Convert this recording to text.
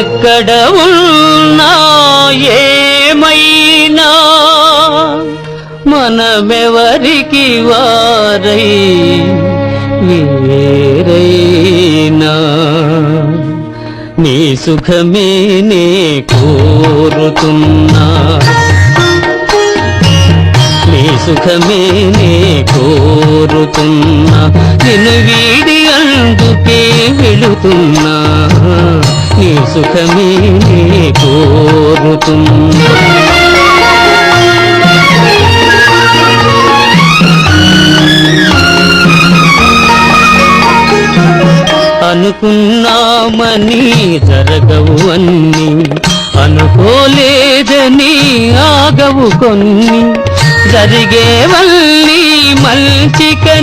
ఎక్కడ ఉన్నా ఏమైనా మనమెవరికి వారై వేరైనా? నీ సుఖమే నే కోరుతున్నా. నీ సుఖమే నే కోరుతున్నా. నిన్ను వీడి అందుకే వెళుతున్నా. సుఖమే నే అనుకున్నామని జరగవు అన్ని అనుకోలేదని ఆగవు కొన్ని. జరిగేవల్లి మల్చిక